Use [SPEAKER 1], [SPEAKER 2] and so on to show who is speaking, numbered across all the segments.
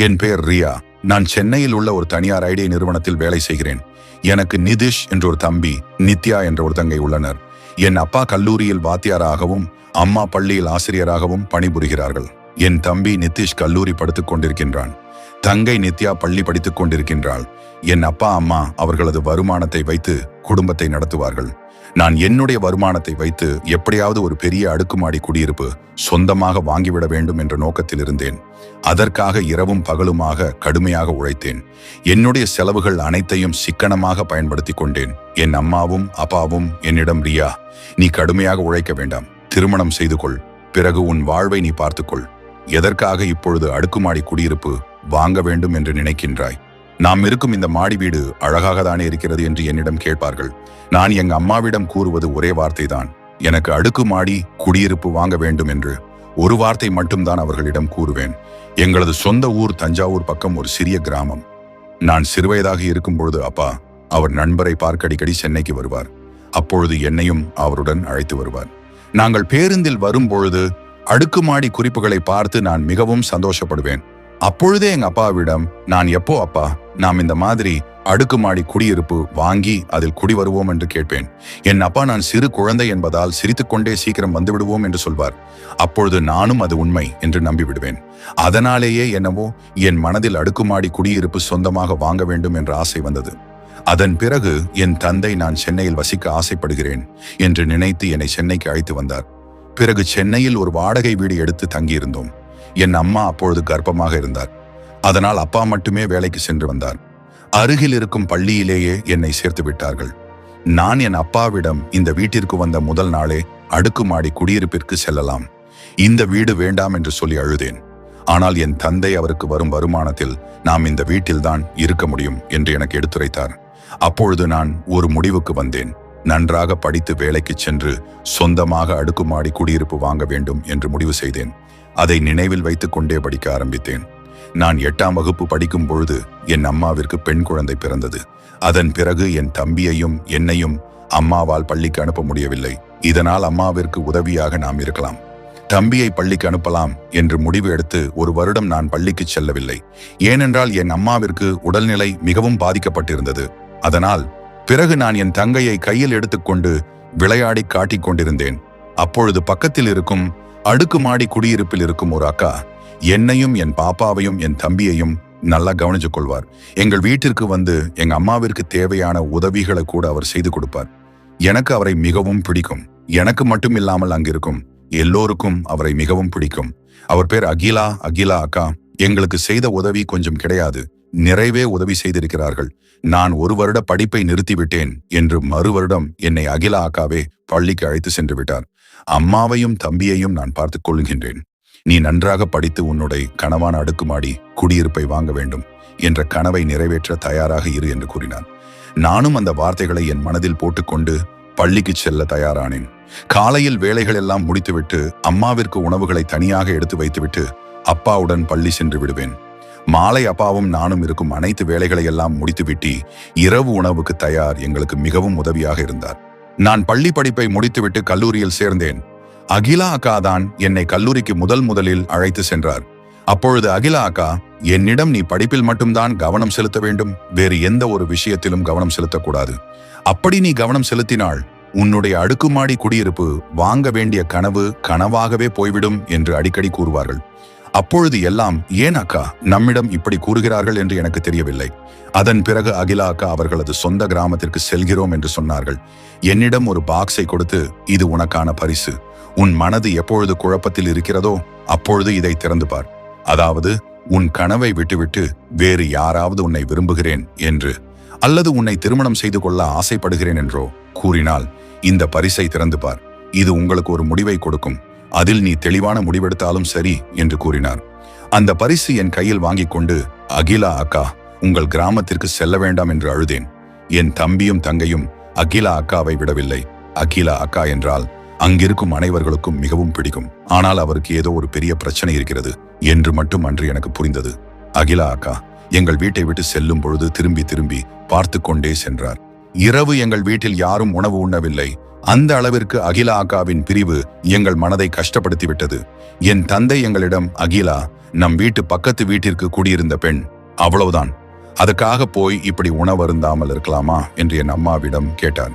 [SPEAKER 1] என் பெயர் ரியா. நான் சென்னையில் உள்ள ஒரு தனியார் ஐடி நிறுவனத்தில் வேலை செய்கிறேன். எனக்கு நிதிஷ் என்ற ஒரு தம்பி நித்யா என்ற ஒரு தங்கை உள்ளனர். என் அப்பா கல்லூரியில் வாத்தியாராகவும் அம்மா பள்ளியில் ஆசிரியராகவும் பணிபுரிகிறார்கள். என் தம்பி நிதிஷ் கல்லூரி படித்துக் கொண்டிருக்கின்றான். தங்கை நித்யா பள்ளி படித்துக் கொண்டிருக்கின்றாள். என் அப்பா அம்மா அவர்களது வருமானத்தை வைத்து குடும்பத்தை நடத்துவார்கள். நான் என்னுடைய வருமானத்தை வைத்து எப்படியாவது ஒரு பெரிய அடுக்குமாடி குடியிருப்பு சொந்தமாக வாங்கிவிட வேண்டும் என்ற நோக்கத்தில் இருந்தேன். அதற்காக இரவும் பகலுமாக கடுமையாக உழைத்தேன். என்னுடைய செலவுகள் அனைத்தையும் சிக்கனமாக பயன்படுத்தி கொண்டேன். என் அம்மாவும் அப்பாவும் என்னிடம் ரியா நீ கடுமையாக உழைக்க வேண்டாம். திருமணம் செய்து கொள். பிறகு உன் வாழ்வை நீ பார்த்துக்கொள் எதற்காக இப்பொழுது அடுக்குமாடி குடியிருப்பு வாங்க வேண்டும் என்று நினைக்கின்றாய்? நாம் இருக்கும் இந்த மாடி வீடு அழகாக தானே இருக்கிறது என்று என்னிடம் கேட்பார்கள். நான் எங்க அம்மாவிடம் கூறுவது ஒரே வார்த்தைதான். எனக்கு அடுக்கு மாடி குடியிருப்பு வாங்க வேண்டும் என்று ஒரு வார்த்தை மட்டும்தான் அவர்களிடம் கூறுவேன். எங்களது சொந்த ஊர் தஞ்சாவூர் பக்கம் ஒரு சிறிய கிராமம். நான் சிறுவயதாக இருக்கும் பொழுது அப்பா அவர் நண்பரை பார்க்க அடிக்கடி சென்னைக்கு வருவார். அப்பொழுது என்னையும் அவருடன் அழைத்து வருவார். நாங்கள் பேருந்தில் வரும்பொழுது அடுக்குமாடி குறிப்புகளை பார்த்து நான் மிகவும் சந்தோஷப்படுவேன். அப்பொழுதே எங்க அப்பாவிடம் நான் எப்போ அப்பா? நாம் இந்த மாதிரி அடுக்குமாடி குடியிருப்பு வாங்கி அதில் குடி வருவோம் என்று கேட்பேன். என் அப்பா நான் சிறு குழந்தை என்பதால் சிரித்துக்கொண்டே சீக்கிரம் வந்து விடுவோம் என்று சொல்வார். அப்பொழுது நானும் அது உண்மை என்று நம்பிவிடுவேன். அதனாலேயே என்னவோ என் மனதில் அடுக்குமாடி குடியிருப்பு சொந்தமாக வாங்க வேண்டும் என்ற ஆசை வந்தது. அதன் பிறகு என் தந்தை நான் சென்னையில் வசிக்க ஆசைப்படுகிறேன் என்று நினைத்து என்னை சென்னைக்கு அழைத்து வந்தார். பிறகு சென்னையில் ஒரு வாடகை வீடு எடுத்து தங்கியிருந்தோம். என் அம்மா அப்பொழுது கர்ப்பமாக இருந்தார். அதனால் அப்பா மட்டுமே வேலைக்கு சென்று வந்தார். அருகில் இருக்கும் பள்ளியிலேயே என்னை சேர்த்து விட்டார்கள். நான் என் அப்பாவிடம் இந்த வீட்டிற்கு வந்த முதல் நாளே அடுக்குமாடி குடியிருப்பிற்கு செல்லலாம். இந்த வீடு வேண்டாம் என்று சொல்லி அழுதேன். ஆனால் என் தந்தை அவருக்கு வரும் வருமானத்தில் நாம் இந்த வீட்டில்தான் இருக்க முடியும் என்று எனக்கு எடுத்துரைத்தார். அப்பொழுது நான் ஒரு முடிவுக்கு வந்தேன். நன்றாக படித்து வேலைக்கு சென்று சொந்தமாக அடுக்குமாடி குடியிருப்பு வாங்க வேண்டும் என்று முடிவு செய்தேன். அதை நினைவில் வைத்துக் கொண்டே படிக்க ஆரம்பித்தேன். நான் எட்டாம் வகுப்பு படிக்கும் பொழுது என் அம்மாவிற்கு பெண் குழந்தை பிறந்தது. அதன் பிறகு என் தம்பியையும் என்னையும் அம்மாவால் பள்ளிக்கு அனுப்ப முடியவில்லை. இதனால் அம்மாவிற்கு உதவியாக நாம் இருக்கலாம். தம்பியை பள்ளிக்கு அனுப்பலாம் என்று முடிவு எடுத்து ஒரு வருடம் நான் பள்ளிக்கு செல்லவில்லை. ஏனென்றால் என் அம்மாவிற்கு உடல்நிலை மிகவும் பாதிக்கப்பட்டிருந்தது. அதனால் பிறகு நான் என் தங்கையை கையில் எடுத்துக்கொண்டு விளையாடி காட்டிக் கொண்டிருந்தேன். அப்பொழுது பக்கத்தில் இருக்கும் அடுக்குமாடி குடியிருப்பில் இருக்கும் ஒரு அக்கா என்னையும் என் பாப்பாவையும் என் தம்பியையும் நல்லா கவனிச்சு கொள்வார். எங்கள் வீட்டிற்கு வந்து எங்க அம்மாவிற்கு தேவையான உதவிகளை கூட அவர் செய்து கொடுப்பார். எனக்கு அவரை மிகவும் பிடிக்கும். எனக்கு மட்டும் இல்லாமல் அங்கிருக்கும் எல்லோருக்கும் அவரை மிகவும் பிடிக்கும். அவர் பேர் அகிலா அகிலா அக்கா. எங்களுக்கு செய்த உதவி கொஞ்சம் கிடையாது. நிறைவே உதவி செய்திருக்கிறார்கள். நான் ஒரு வருட படிப்பை நிறுத்திவிட்டேன் என்று மறு வருடம் என்னை அகில அக்காவே பள்ளிக்கு அழைத்து சென்று விட்டார். அம்மாவையும் தம்பியையும் நான் பார்த்துக் கொள்கின்றேன். நீ நன்றாக படித்து உன்னுடைய கனவான அடுக்குமாடி குடியிருப்பை வாங்க வேண்டும் என்ற கனவை நிறைவேற்ற தயாராக இரு என்று கூறினார் நானும் அந்த வார்த்தைகளை என் மனதில் போட்டுக்கொண்டு பள்ளிக்கு செல்ல தயாரானேன். காலையில் வேலைகள் எல்லாம் முடித்துவிட்டு அம்மாவிற்கு உணவுகளை தனியாக எடுத்து வைத்துவிட்டு அப்பாவுடன் பள்ளி சென்று விடுவேன். மாலை அப்பாவும் நானும் இருக்கும் அனைத்து வேலைகளை எல்லாம் முடித்துவிட்டு இரவு உணவுக்கு தயார். எங்களுக்கு மிகவும் உதவியாக இருந்தார். நான் பள்ளி படிப்பை முடித்துவிட்டு கல்லூரியில் சேர்ந்தேன். அகிலா அக்கா தான் என்னை கல்லூரிக்கு முதல் முதலில் அழைத்து சென்றார். அப்பொழுது அகிலா அக்கா என்னிடம் நீ படிப்பில் மட்டும்தான் கவனம் செலுத்த வேண்டும். வேறு எந்த ஒரு விஷயத்திலும் கவனம் செலுத்தக்கூடாது. அப்படி நீ கவனம் செலுத்தினால் உன்னுடைய அடுக்குமாடி குடியிருப்பு வாங்க வேண்டிய கனவு கனவாகவே போய்விடும் என்று அடிக்கடி கூறுவார்கள். அப்பொழுது எல்லாம் ஏன் அக்கா நம்மிடம் இப்படி கூறுகிறார்கள் என்று எனக்கு தெரியவில்லை. அதன் பிறகு அகிலா அக்கா அவர்களது சொந்த கிராமத்திற்கு செல்கிறோம் என்று சொன்னார்கள். என்னிடம் ஒரு பாக்ஸை கொடுத்து இது உனக்கான பரிசு. உன் மனது எப்பொழுது குழப்பத்தில் இருக்கிறதோ அப்பொழுது இதை திறந்து பார். அதாவது உன் கனவை விட்டுவிட்டு வேறு யாராவது உன்னை விரும்புகிறேன் என்று. அல்லது உன்னை திருமணம் செய்து கொள்ள ஆசைப்படுகிறேன் என்றோ கூறினால் இந்த பரிசை திறந்து பார். இது உங்களுக்கு ஒரு முடிவை கொடுக்கும். அதில் நீ தெளிவான முடிவெடுத்தாலும் சரி என்று கூறினார். அந்த பரிசு என் கையில் வாங்கிக் கொண்டு அகிலா அக்கா உங்கள் கிராமத்திற்கு செல்ல வேண்டாம் என்று அழுதேன். என் தம்பியும் தங்கையும் அகிலா அக்காவை விடவில்லை. அகிலா அக்கா என்றால் அங்கிருக்கும் அனைவர்களுக்கும் மிகவும் பிடிக்கும். ஆனால் அவருக்கு ஏதோ ஒரு பெரிய பிரச்சனை இருக்கிறது என்று மட்டும் அன்று எனக்கு புரிந்தது. அகிலா அக்கா எங்கள் வீட்டை விட்டு செல்லும் பொழுது திரும்பி திரும்பி பார்த்து கொண்டே சென்றார். இரவு எங்கள் வீட்டில் யாரும் உணவு உண்ணவில்லை. அந்த அளவிற்கு அகிலா அக்காவின் பிரிவு எங்கள் மனதை கஷ்டப்படுத்திவிட்டது. என் தந்தை எங்களிடம் அகிலா நம் வீட்டு பக்கத்து வீட்டிற்கு குடியிருந்த பெண் அவ்வளவுதான். அதுக்காக போய் இப்படி உணவருந்தாமல் இருக்கலாமா? என்று என் அம்மாவிடம் கேட்டார்.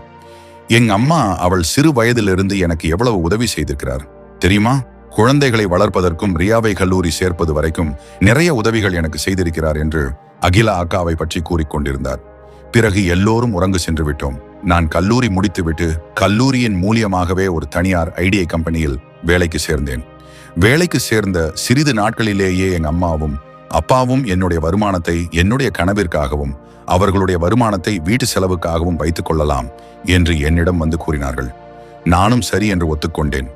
[SPEAKER 1] எங்க அம்மா அவள் சிறு வயதிலிருந்து எனக்கு எவ்வளவு உதவி செய்திருக்கிறார். தெரியுமா? குழந்தைகளை வளர்ப்பதற்கும் ரியாவை கல்லூரி சேர்ப்பது வரைக்கும் நிறைய உதவிகள் எனக்கு செய்திருக்கிறார் என்று அகிலா அக்காவை பற்றி கூறிக்கொண்டிருந்தார். பிறகு எல்லோரும் உறங்கு சென்று விட்டோம் நான் கல்லூரி முடித்துவிட்டு கல்லூரியின் மூலியமாகவே ஒரு தனியார் ஐடிஐ கம்பெனியில் வேலைக்கு சேர்ந்தேன். வேலைக்கு சேர்ந்த சிறிது நாட்களிலேயே எங்க அம்மாவும் அப்பாவும் என்னுடைய வருமானத்தை என்னுடைய கனவிற்காகவும் அவர்களுடைய வருமானத்தை வீட்டு செலவுக்காகவும் வைத்துக் கொள்ளலாம் என்று என்னிடம் வந்து கூறினார்கள். நானும் சரி என்று ஒத்துக்கொண்டேன்.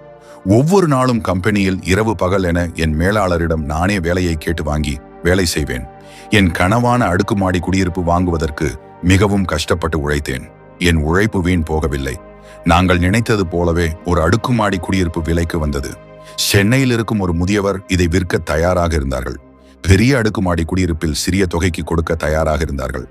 [SPEAKER 1] ஒவ்வொரு நாளும் கம்பெனியில் இரவு பகல் என என் மேலாளரிடம் நானே வேலையை கேட்டு வாங்கி வேலை செய்வேன். என் கனவான அடுக்குமாடி குடியிருப்பு வாங்குவதற்கு மிகவும் கஷ்டப்பட்டு உழைத்தேன். என் உழைப்பு வீண் போகவில்லை. நாங்கள் நினைத்தது போலவே ஒரு அடுக்குமாடி குடியிருப்பு விலைக்கு வந்தது. சென்னையில் இருக்கும் ஒரு முதியவர் இதை விற்க தயாராக இருந்தார்கள். பெரிய அடுக்குமாடி குடியிருப்பில் சிறிய தொகைக்கு கொடுக்க தயாராக இருந்தார்கள்.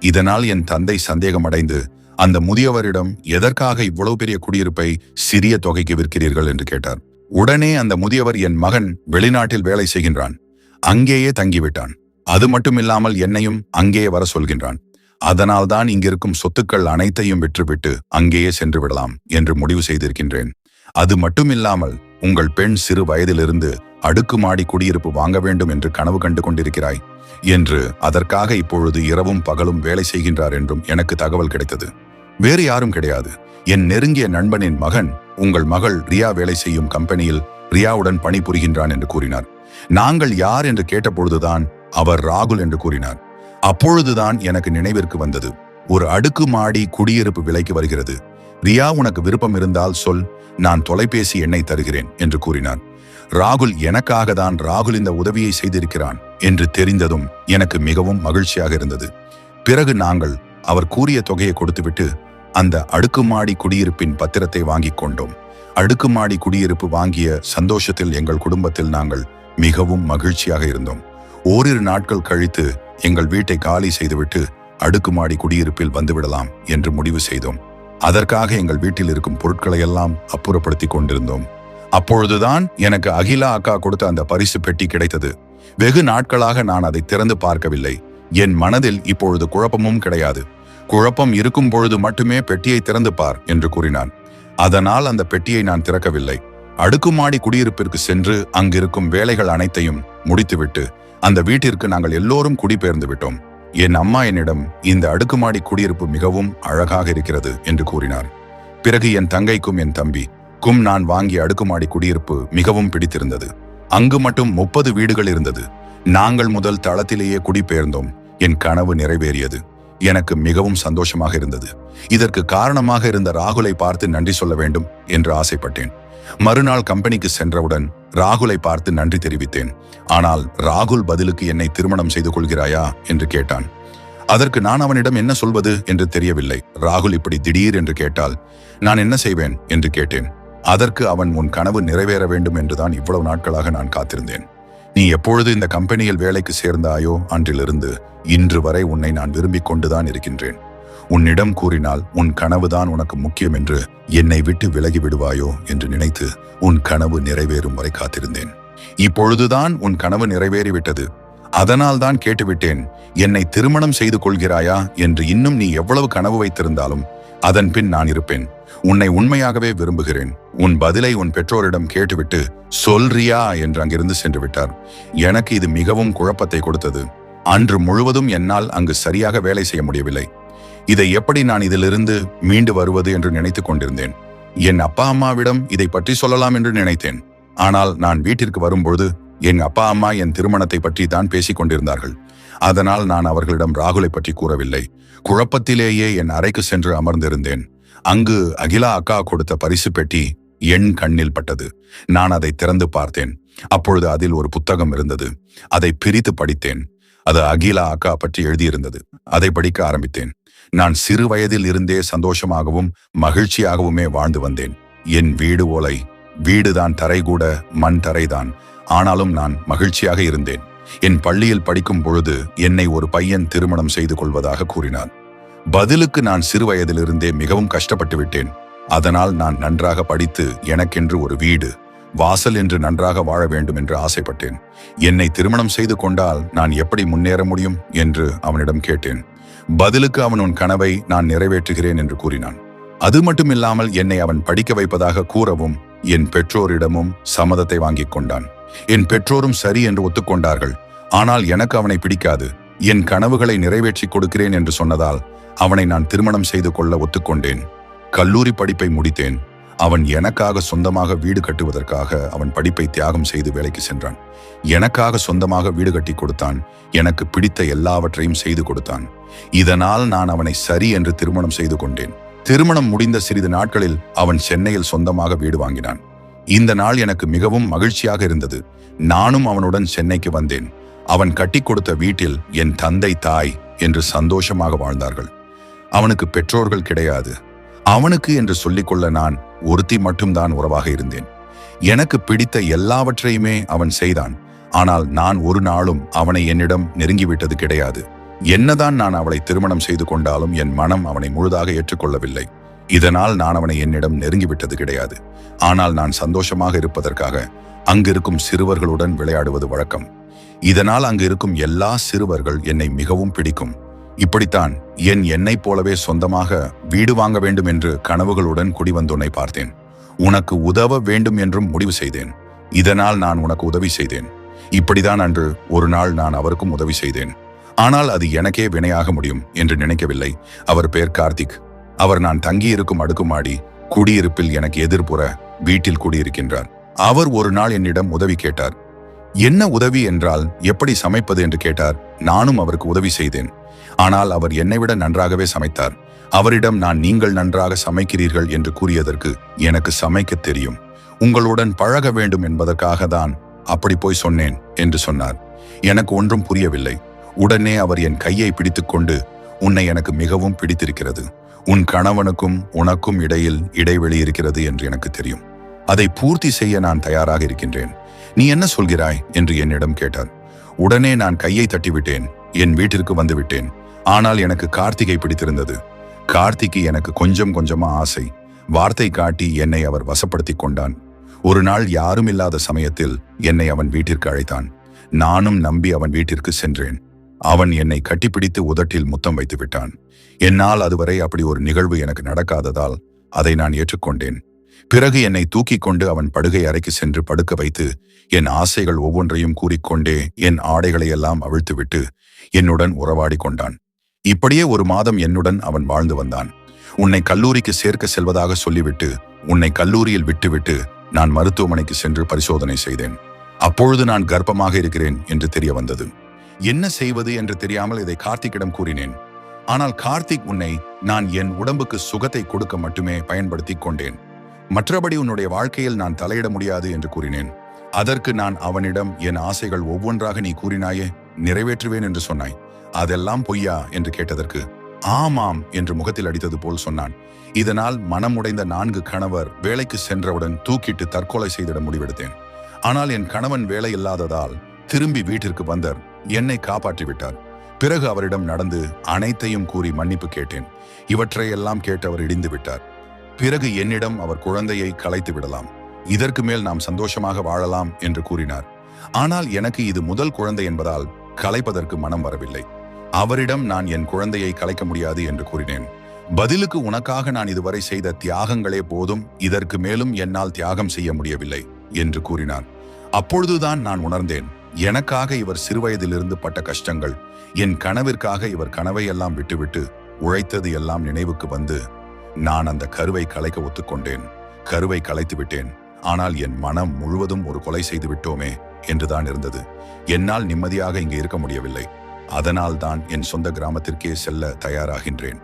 [SPEAKER 1] இதனால் என் தந்தை சந்தேகமடைந்து அந்த முதியவரிடம் எதற்காக இவ்வளவு பெரிய குடியிருப்பை சிறிய தொகைக்கு விற்கிறீர்கள்? என்று கேட்டார். உடனே அந்த முதியவர் என் மகன் வெளிநாட்டில் வேலை செய்கின்றான். அங்கேயே தங்கிவிட்டான். அது மட்டுமில்லாமல் என்னையும் அங்கேயே வர சொல்கின்றான். அதனால்தான் இங்கிருக்கும் சொத்துக்கள் அனைத்தையும் விற்றுவிட்டு அங்கேயே சென்று விடலாம் என்று முடிவு செய்திருக்கின்றேன். அது மட்டுமில்லாமல் உங்கள் பெண் சிறு வயதிலிருந்து அடுக்குமாடி குடியிருப்பு வாங்க வேண்டும் என்று கனவு கண்டு கொண்டிருக்கிறாய் என்று அதற்காக இப்பொழுது இரவும் பகலும் வேலை செய்கின்றார் என்றும் எனக்கு தகவல் கிடைத்தது. வேறு யாரும் கிடையாது. என் நெருங்கிய நண்பனின் மகன் உங்கள் மகள் ரியா வேலை செய்யும் கம்பெனியில் ரியாவுடன் பணிபுரிகின்றான் என்று கூறினார். நாங்கள் யார் என்று கேட்டபொழுதுதான் அவர் ராகுல் என்று கூறினார். அப்பொழுதுதான் எனக்கு நினைவிற்கு வந்தது. ஒரு அடுக்கு மாடி குடியிருப்பு விலைக்கு வருகிறது. ரியா உனக்கு விருப்பம் இருந்தால் சொல். நான் தொலைபேசி எண்ணை தருகிறேன் என்று கூறினான். ராகுல் எனக்காக தான் ராகுல் இந்த உதவியை செய்திருக்கிறான் என்று தெரிந்ததும் எனக்கு மிகவும் மகிழ்ச்சியாக இருந்தது. பிறகு நாங்கள் அவர் கூறிய தொகையை கொடுத்துவிட்டு அந்த அடுக்குமாடி குடியிருப்பின் பத்திரத்தை வாங்கிக் கொண்டோம். அடுக்குமாடி குடியிருப்பு வாங்கிய சந்தோஷத்தில் எங்கள் குடும்பத்தில் நாங்கள் மிகவும் மகிழ்ச்சியாக இருந்தோம். ஓரிரு நாட்கள் கழித்து எங்கள் வீட்டை காலி செய்துவிட்டு அடுக்குமாடி குடியிருப்பில் வந்துவிடலாம் என்று முடிவு செய்தோம். அதற்காக எங்கள் வீட்டில் இருக்கும் பொருட்களை எல்லாம் அப்புறப்படுத்தி கொண்டிருந்தோம். அப்பொழுதுதான் எனக்கு அகிலா அக்கா கொடுத்த அந்த பரிசு பெட்டி கிடைத்தது. வெகு நாட்களாக நான் அதை திறந்து பார்க்கவில்லை. என் மனதில் இப்பொழுது குழப்பமும் கிடையாது. குழப்பம் இருக்கும் பொழுது மட்டுமே பெட்டியை திறந்து பார் என்று கூறினான். அதனால் அந்த பெட்டியை நான் திறக்கவில்லை. அடுக்குமாடி குடியிருப்பிற்கு சென்று அங்கிருக்கும் வேலைகள் அனைத்தையும் முடித்துவிட்டு அந்த வீட்டிற்கு நாங்கள் எல்லோரும் குடிபெயர்ந்து விட்டோம். என் அம்மா என்னிடம் இந்த அடுக்குமாடி குடியிருப்பு மிகவும் அழகாக இருக்கிறது என்று கூறினார். பிறகு என் தங்கைக்கும் என் தம்பி கும் நான் வாங்கிய அடுக்குமாடி குடியிருப்பு மிகவும் பிடித்திருந்தது. அங்கு மட்டும் முப்பது வீடுகள் இருந்தது. நாங்கள் முதல் தளத்திலேயே குடிபெயர்ந்தோம். என் கனவு நிறைவேறியது. எனக்கு மிகவும் சந்தோஷமாக இருந்தது. இதற்கு காரணமாக இருந்த ராகுலை பார்த்து நன்றி சொல்ல வேண்டும் என்று ஆசைப்பட்டேன். மறுநாள் கம்பெனிக்கு சென்றவுடன் ராகுலை பார்த்து நன்றி தெரிவித்தேன். ஆனால் ராகுல் பதிலுக்கு என்னை திருமணம் செய்து கொள்கிறாயா? என்று கேட்டான். அதற்கு நான் அவனிடம் என்ன சொல்வது? என்று தெரியவில்லை. ராகுல் இப்படி திடீர் என்று கேட்டால் நான் என்ன செய்வேன்? என்று கேட்டேன். அதற்கு அவன் உன் கனவு நிறைவேற வேண்டும் என்றுதான் இவ்வளவு நாட்களாக நான் காத்திருந்தேன். நீ எப்பொழுது இந்த கம்பெனியில் வேலைக்கு சேர்ந்தாயோ அன்றிலிருந்து இன்று வரை உன்னை நான் விரும்பிக் கொண்டுதான் இருக்கின்றேன். உன்னிடம் கூறினால் உன் கனவுதான் உனக்கு முக்கியம் என்று என்னை விட்டு விலகி விடுவாயோ என்று நினைத்து உன் கனவு நிறைவேறும் வரை காத்திருந்தேன். இப்பொழுதுதான் உன் கனவு நிறைவேறிவிட்டது. அதனால் தான் கேட்டுவிட்டேன் என்னை திருமணம் செய்து கொள்கிறாயா என்று இன்னும் நீ எவ்வளவு கனவு வைத்திருந்தாலும் அதன் பின் நான் இருப்பேன். உன்னை உண்மையாகவே விரும்புகிறேன். உன் பதிலை உன் பெற்றோரிடம் கேட்டுவிட்டு சொல்றியா என்று அங்கிருந்து சென்று விட்டார். எனக்கு இது மிகவும் குழப்பத்தை கொடுத்தது. அன்று முழுவதும் என்னால் அங்கு சரியாக வேலை செய்ய முடியவில்லை. இதை எப்படி நான் இதிலிருந்து மீண்டு வருவது என்று நினைத்துக் கொண்டிருந்தேன். என் அப்பா அம்மாவிடம் இதை பற்றி சொல்லலாம் என்று நினைத்தேன். ஆனால் நான் வீட்டிற்கு வரும்பொழுது என் அப்பா அம்மா என் திருமணத்தை பற்றி தான் பேசிக் கொண்டிருந்தார்கள். அதனால் நான் அவர்களிடம் ராகுலை பற்றி கூறவில்லை. குழப்பத்திலேயே என் அறைக்கு சென்று அமர்ந்திருந்தேன். அங்கு அகிலா அக்கா கொடுத்த பரிசு பெட்டி என் கண்ணில் பட்டது. நான் அதை திறந்து பார்த்தேன். அப்பொழுது அதில் ஒரு புத்தகம் இருந்தது. அதை பிரித்து படித்தேன். அது அகிலா அக்கா பற்றி எழுதியிருந்தது. அதை படிக்க ஆரம்பித்தேன். நான் சிறு வயதில் இருந்தே சந்தோஷமாகவும் மகிழ்ச்சியாகவுமே வாழ்ந்து வந்தேன். என் வீடு ஓலை வீடுதான் தரை கூட மண் தரைதான். ஆனாலும் நான் மகிழ்ச்சியாக இருந்தேன். என் பள்ளியில் படிக்கும் பொழுது என்னை ஒரு பையன் திருமணம் செய்து கொள்வதாக கூறினான். பதிலுக்கு நான் சிறு வயதிலிருந்தே மிகவும் கஷ்டப்பட்டு விட்டேன். அதனால் நான் நன்றாக படித்து எனக்கென்று ஒரு வீடு வாசல் என்று நன்றாக வாழ வேண்டும் என்று ஆசைப்பட்டேன். என்னை திருமணம் செய்து கொண்டால் நான் எப்படி முன்னேற முடியும் என்று அவனிடம் கேட்டேன். பதிலுக்கு அவன் உன் கனவை நான் நிறைவேற்றுகிறேன் என்று கூறினான். அது மட்டுமில்லாமல் என்னை அவன் படிக்க வைப்பதாக கூறவும் என் பெற்றோரிடமும் சம்மதத்தை வாங்கிக் கொண்டான். என் பெற்றோரும் சரி என்று ஒத்துக்கொண்டார்கள். ஆனால் எனக்கு அவனை பிடிக்காது. என் கனவுகளை நிறைவேற்றிக் கொடுக்கிறேன் என்று சொன்னதால் அவனை நான் திருமணம் செய்து கொள்ள ஒத்துக்கொண்டேன். கல்லூரி படிப்பை முடித்தேன். அவன் எனக்காக சொந்தமாக வீடு கட்டுவதற்காக அவன் படிப்பை தியாகம் செய்து வேலைக்கு சென்றான். எனக்காக சொந்தமாக வீடு கட்டி கொடுத்தான். எனக்கு பிடித்த எல்லாவற்றையும் செய்து கொடுத்தான். இதனால் நான் அவனை சரி என்று திருமணம் செய்து கொண்டேன். திருமணம் முடிந்த சிறிது நாட்களில் அவன் சென்னையில் சொந்தமாக வீடு வாங்கினான். இந்த நாள் எனக்கு மிகவும் மகிழ்ச்சியாக இருந்தது. நானும் அவனுடன் சென்னைக்கு வந்தேன். அவன் கட்டி கொடுத்த வீட்டில் என் தந்தை தாய் என்று சந்தோஷமாக வாழ்ந்தார்கள். அவனுக்கு பெற்றோர்கள் கிடையாது. அவனுக்கு என்று சொல்லிக்கொள்ள நான் ஒருத்தி மட்டும்தான் உறவாக இருந்தேன். எனக்கு பிடித்த எல்லாவற்றையுமே அவன் செய்தான். ஆனால் நான் ஒரு நாளும் அவனை என்னிடம் நெருங்கிவிட்டது கிடையாது. என்னதான் நான் அவளை திருமணம் செய்து கொண்டாலும் என் மனம் அவனை முழுதாக ஏற்றுக்கொள்ளவில்லை. இதனால் நான் அவனை என்னிடம் நெருங்கிவிட்டது கிடையாது. ஆனால் நான் சந்தோஷமாக இருப்பதற்காக அங்கிருக்கும் சிறுவர்களுடன் விளையாடுவது வழக்கம். இதனால் அங்கு இருக்கும் எல்லா சிறுவர்கள் என்னை மிகவும் பிடிக்கும். இப்படித்தான் என் என்னைப் போலவே சொந்தமாக வீடு வாங்க வேண்டும் என்று கனவுகளுடன் குடிவந்தோனை பார்த்தேன். உனக்கு உதவ வேண்டும் என்றும் முடிவு செய்தேன். இதனால் நான் உனக்கு உதவி செய்தேன். இப்படிதான் அன்று ஒரு நாள் நான் அவருக்கும் உதவி செய்தேன். ஆனால் அது எனக்கே வினையாக முடியும் என்று நினைக்கவில்லை. அவர் பேர் கார்த்திக். அவர் நான் தங்கியிருக்கும் அடுக்குமாடி குடியிருப்பில் எனக்கு எதிர்ப்புற வீட்டில் குடியிருக்கின்றார். அவர் ஒரு நாள் என்னிடம் உதவி கேட்டார். என்ன உதவி என்றால் எப்படி சமைப்பது? என்று கேட்டார். நானும் அவருக்கு உதவி செய்தேன். ஆனால் அவர் என்னை விட நன்றாகவே சமைத்தார். அவரிடம் நான் நீங்கள் நன்றாக சமைக்கிறீர்கள் என்று கூறியதற்கு எனக்கு சமைக்க தெரியும். உங்களுடன் பழக வேண்டும் என்பதற்காக தான் அப்படி போய் சொன்னேன் என்று சொன்னார். எனக்கு ஒன்றும் புரியவில்லை. உடனே அவர் என் கையை பிடித்துக்கொண்டு உன்னை எனக்கு மிகவும் பிடித்திருக்கிறது. உன் கணவனுக்கும் உனக்கும் இடையில் இடைவெளி இருக்கிறது என்று எனக்கு தெரியும். அதை பூர்த்தி செய்ய நான் தயாராக இருக்கின்றேன். நீ என்ன சொல்கிறாய்? என்று என்னிடம் கேட்டார். உடனே நான் கையை தட்டிவிட்டேன். என் வீட்டிற்கு வந்துவிட்டேன் ஆனால் எனக்கு கார்த்திகை பிடித்திருந்தது. கார்த்திக்கு எனக்கு கொஞ்சம் கொஞ்சமா ஆசை. வார்த்தை காட்டி என்னை அவர் வசப்படுத்தி கொண்டான். ஒரு நாள் யாரும் இல்லாத சமயத்தில் என்னை அவன் வீட்டிற்கு அழைத்தான். நானும் நம்பி அவன் வீட்டிற்கு சென்றேன். அவன் என்னை கட்டிப்பிடித்து உதட்டில் முத்தம் வைத்து விட்டான். என்னால் அதுவரை அப்படி ஒரு நிகழ்வு எனக்கு நடக்காததால் அதை நான் ஏற்றுக்கொண்டேன். பிறகு என்னை தூக்கிக் கொண்டு அவன் படுகை அறைக்கு சென்று படுக்க வைத்து என் ஆசைகள் ஒவ்வொன்றையும் கூறிக்கொண்டே என் ஆடைகளை எல்லாம் அவிழ்த்துவிட்டு என்னுடன் உறவாடி கொண்டான். இப்படியே ஒரு மாதம் என்னுடன் அவன் வாழ்ந்து வந்தான். உன்னை கல்லூரிக்கு சேர்க்க செல்வதாக சொல்லிவிட்டு உன்னை கல்லூரியில் விட்டுவிட்டு நான் மருத்துவமனைக்கு சென்று பரிசோதனை செய்தேன். அப்பொழுது நான் கர்ப்பமாக இருக்கிறேன் என்று தெரிய வந்தது. என்ன செய்வது என்று தெரியாமல் இதை கார்த்திக்கிடம் கூறினேன். ஆனால் கார்த்திக் உன்னை நான் என் உடம்புக்கு சுகத்தை கொடுக்க மட்டுமே பயன்படுத்திக் கொண்டேன். மற்றபடி உன்னுடைய வாழ்க்கையில் நான் தலையிட முடியாது என்று கூறினேன். அதற்கு நான் அவனிடம் என் ஆசைகள் ஒவ்வொன்றாக நீ கூறினாயே நிறைவேற்றுவேன் என்று சொன்னாய். அதெல்லாம் பொய்யா என்று கேட்டதற்கு ஆமாம் என்று முகத்தில் அடித்தது போல் சொன்னான். இதனால் மனமுடைந்த நான்கு கணவர் வேலைக்கு சென்றவுடன் தூக்கிட்டு தற்கொலை செய்திட முடிவெடுத்தேன். ஆனால் என் கணவன் வேலை இல்லாததால் திரும்பி வீட்டிற்கு வந்தார். என்னை காப்பாற்றி விட்டார். பிறகு அவரிடம் நடந்து அனைத்தையும் கூறி மன்னிப்பு கேட்டேன். இவற்றையெல்லாம் கேட்டு அவர் இடிந்து விட்டார். பிறகு என்னிடம் அவர் குழந்தையை கலைத்து விடலாம். இதற்கு மேல் நாம் சந்தோஷமாக வாழலாம் என்று கூறினார். ஆனால் எனக்கு இது முதல் குழந்தை என்பதால் கலைப்பதற்கு மனம் வரவில்லை. அவரிடம் நான் என் குழந்தையை கலைக்க முடியாது என்று கூறினேன். பதிலுக்கு உனக்காக நான் இதுவரை செய்த தியாகங்களே போதும் இதற்கு மேலும் என்னால் தியாகம் செய்ய முடியவில்லை என்று கூறினார் அப்பொழுதுதான் நான் உணர்ந்தேன் எனக்காக இவர் சிறுவயதிலிருந்து பட்ட கஷ்டங்கள் என் கனவிற்காக இவர் கனவையெல்லாம் விட்டுவிட்டு உழைத்தது எல்லாம் நினைவுக்கு வந்து நான் அந்த கருவை கலைக்க ஒத்துக்கொண்டேன் கருவை கலைத்து விட்டேன். ஆனால் என் மனம் முழுவதும் ஒரு கொலை செய்து விட்டோமே என்றுதான் இருந்தது. என்னால் நிம்மதியாக இங்கு இருக்க முடியவில்லை. அதனால் தான் என் சொந்த கிராமத்திற்கே செல்ல தயாராகின்றேன்.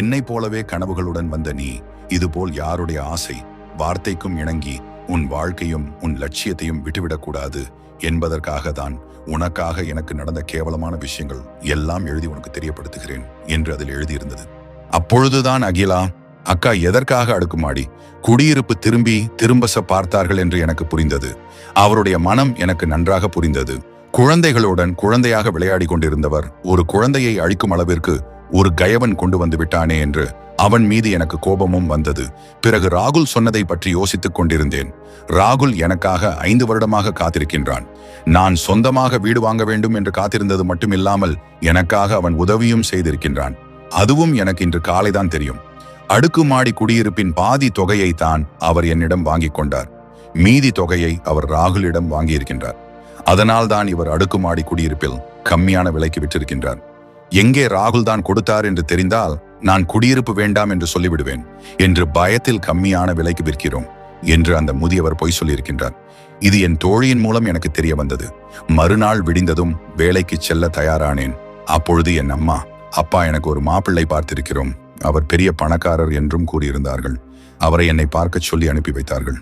[SPEAKER 1] என்னை போலவே கனவுகளுடன் வந்த நீ இதுபோல் யாருடைய ஆசை வார்த்தைக்கும் இணங்கி உன் வாழ்க்கையும் உன் லட்சியத்தையும் விட்டுவிடக்கூடாது என்பதற்காக தான் உனக்காக எனக்கு நடந்த கேவலமான விஷயங்கள் எல்லாம் எழுதி உனக்கு தெரியப்படுத்துகிறேன் என்று அதில் எழுதியிருந்தது. அப்பொழுதுதான் அகிலா அக்கா எதற்காக அடுக்குமாடி? குடியிருப்பு திரும்பி திரும்பச பார்த்தார்கள் என்று எனக்கு புரிந்தது. அவருடைய மனம் எனக்கு நன்றாக புரிந்தது. குழந்தைகளுடன் குழந்தையாக விளையாடி கொண்டிருந்தவர் ஒரு குழந்தையை அழிக்கும் அளவிற்கு ஒரு கயவன் கொண்டு வந்து விட்டானே என்று அவன் மீது எனக்கு கோபமும் வந்தது. பிறகு ராகுல் சொன்னதை பற்றி யோசித்துக் கொண்டிருந்தேன். ராகுல் எனக்காக ஐந்து வருடமாக காத்திருக்கின்றான். நான் சொந்தமாக வீடு வாங்க வேண்டும் என்று காத்திருந்தது மட்டுமில்லாமல் எனக்காக அவன் உதவியும் செய்திருக்கின்றான். அதுவும் எனக்கு இன்று காலைதான் தெரியும். அடுக்குமாடி குடியிருப்பின் பாதி தொகையை தான் அவர் என்னிடம் வாங்கிக் கொண்டார். மீதி தொகையை அவர் ராகுலிடம் வாங்கியிருக்கின்றார். அதனால் தான் இவர் அடுக்குமாடி குடியிருப்பில் கம்மியான விலைக்கு விற்றிருக்கின்றார். எங்கே ராகுல் தான் கொடுத்தார் என்று தெரிந்தால் நான் குடியிருப்பு வேண்டாம் என்று சொல்லிவிடுவேன். என்று பயத்தில் கம்மியான விலைக்கு விற்கிறோம் என்று அந்த முதியவர் பொய் சொல்லியிருக்கின்றார். இது என் தோழியின் மூலம் எனக்கு தெரிய வந்தது. மறுநாள் விடிந்ததும் வேலைக்கு செல்ல தயாரானேன். அப்பொழுது என் அம்மா அப்பா எனக்கு ஒரு மாப்பிள்ளை பார்த்திருக்கிறோம். அவர் பெரிய பணக்காரர் என்றும் கூறியிருந்தார்கள். அவரை என்னை பார்க்க சொல்லி அனுப்பி வைத்தார்கள்.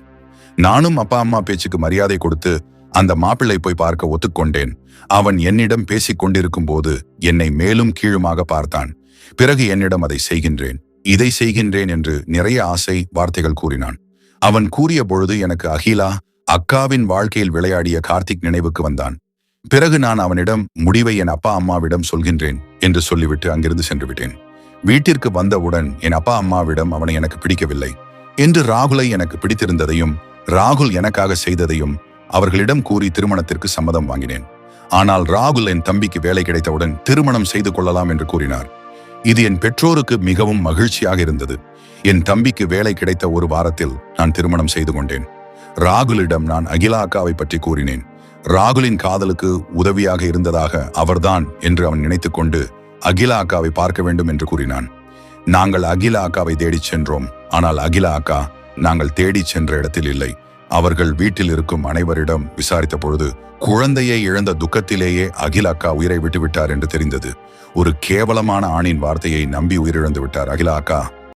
[SPEAKER 1] நானும் அப்பா அம்மா பேச்சுக்கு மரியாதை கொடுத்து அந்த மாப்பிள்ளை போய் பார்க்க ஒத்துக்கொண்டேன். அவன் என்னிடம் பேசிக் கொண்டிருக்கும் போது என்னை மேலும் கீழுமாக பார்த்தான். பிறகு என்னிடம் அதை செய்கின்றேன். இதை செய்கின்றேன் என்று நிறைய ஆசை வார்த்தைகள் கூறினான். அவன் கூறிய பொழுது எனக்கு அகிலா அக்காவின் வாழ்க்கையில் விளையாடிய கார்த்திக் நினைவுக்கு வந்தான். பிறகு நான் அவனிடம் முடிவை என் அப்பா அம்மாவிடம் சொல்கின்றேன் என்று சொல்லிவிட்டு அங்கிருந்து சென்று விட்டேன் வீட்டிற்கு வந்தவுடன் என் அப்பா அம்மாவிடம் அவனை எனக்கு பிடிக்கவில்லை. என்று ராகுலை எனக்கு பிடித்திருந்ததையும் ராகுல் எனக்காக செய்ததையும் அவர்களிடம் கூறி திருமணத்திற்கு சம்மதம் வாங்கினேன். ஆனால் ராகுல் என் தம்பிக்கு வேலை கிடைத்தவுடன் திருமணம் செய்து கொள்ளலாம் என்று கூறினார். இது என் பெற்றோருக்கு மிகவும் மகிழ்ச்சியாக இருந்தது. என் தம்பிக்கு வேலை கிடைத்த ஒரு வாரத்தில் நான் திருமணம் செய்து கொண்டேன். ராகுலிடம் நான் அகிலா அக்காவை பற்றி கூறினேன். ராகுலின் காதலுக்கு உதவியாக இருந்ததாக அவர்தான் என்று அவன் நினைத்துக்கொண்டு அகிலா அக்காவை பார்க்க வேண்டும் என்று கூறினான். நாங்கள் அகிலா அக்காவை தேடிச் சென்றோம். ஆனால் அகிலா அக்கா நாங்கள் தேடிச் சென்ற இடத்தில் இல்லை. அவர்கள் வீட்டில் இருக்கும் அனைவரிடம் விசாரித்த பொழுது குழந்தையை இழந்த துக்கத்திலேயே அகில அக்கா உயிரை விட்டுவிட்டார் என்று தெரிந்தது. ஒரு கேவலமான ஆணின் வார்த்தையை நம்பி உயிரிழந்து விட்டார் அகிலா அக்கா